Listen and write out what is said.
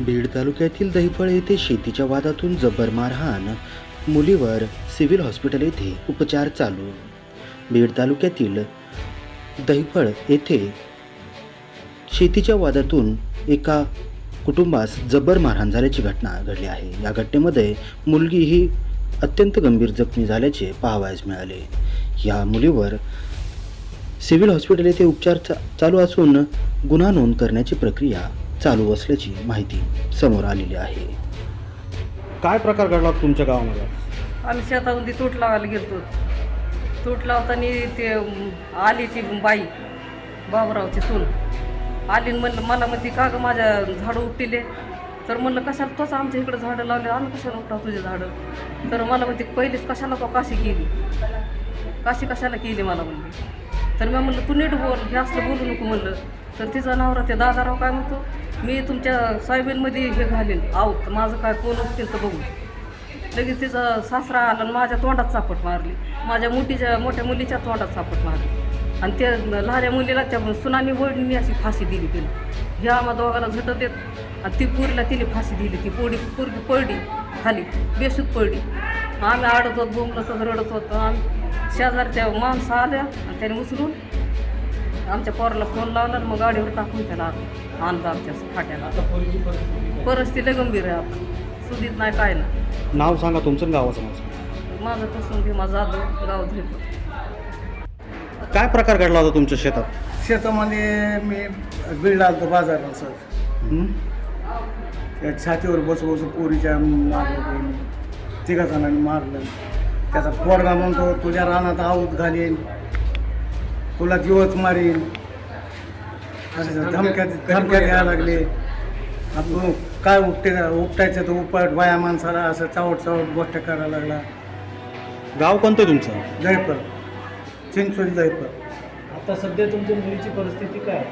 बीड तालुक्यातील दहिफळ येथे शेतीच्या वादातून जबर मारहाण. मुलीवर सिव्हिल हॉस्पिटल येथे उपचार चालू. बीड तालुक्यातील दहिफळ येथे शेतीच्या वादातून एका कुटुंबास जबर मारहाण झाल्याची घटना घडली आहे. या घटनेमध्ये मुलगी ही अत्यंत गंभीर जखमी झाल्याचे पाहावयास मिळाले. या मुलीवर सिव्हिल हॉस्पिटल येथे उपचार चा चालू असून गुन्हा नोंद करण्याची प्रक्रिया चालू असल्याची माहिती समोर आलेली आहे. काय प्रकार घडला तुमच्या गावामध्ये? आम्ही शेतातून ती तूट लावायला गेलतो. तूट लावताना ते आली ती बाई बाबरावची सून. आली म्हणलं मला म्हणते का गं माझ्या झाडं उपटिले. तर म्हणलं कशाला तोच आमच्या इकडं झाडं लावले? आम्ही कशाला उपटाव तुझे झाडं? तर मला म्हणते पहिलीच कशाला तो काशी केली? काशी कशाला केली? मला म्हणली. तर मी म्हणलं तू नीट बोल हे असलं बोलू नको म्हणलं. तर तिचा नवरा ते दादाराव काय म्हणतो मी तुमच्या सोयाबीनमध्ये हे घालीन. तर माझं काय कोण उपटेल तर बघू. लगेच तिचा सासरा आला आणि माझ्या तोंडात चापट मारली. माझ्या मोठीच्या मोठ्या मुलीच्या तोंडात चापट मारली. आणि त्या लहान्या मुलीला त्या सुनानी वडील अशी फाशी दिली तिला. ह्या आम्हा दोघाला झटत येत. आणि ती पुरीला तिने फाशी दिली. ती पोडी पोरगी पडली खाली बेशुद्ध पडली. आम्ही आडत होत बोंबलत होत रडत होतो. आम्ही शेजारच्या माणसं आल्या आणि त्याने उचलून आमच्या पोराला फोन लावला आणि मग गाडीवर टाकून त्याला आणलं आमच्या फाट्याला. परिस्थिती गंभीर आहे आता. सुधीत नाही काय नाही. नाव सांगा तुमचं गावाचं नाव सांगा. माझं तसून भीमा जाधव गाव धुळी काय प्रकार घडला होता तुमच्या शेतात? शेतामध्ये मी बीड आलतो बाजाराला सर. हं? त्या छातीवर बसू बसू पोरीच्या मारलं तिघा जणांनी मारलं. त्याचा पोरगा म्हणतो तुझ्या रानात आऊत घालीन. तुला दिवस मारीन. असं धमक्या धमक्या द्यायला लागले. आपण काय उपटे उपटायचं तर उपट बाया माणसाला असं चावट चावट गोष्ट करायला लागला. गाव कोणतं तुमचं? दहीपर चिंचोली दहीपर आता सध्या तुमच्या मुलीची परिस्थिती काय?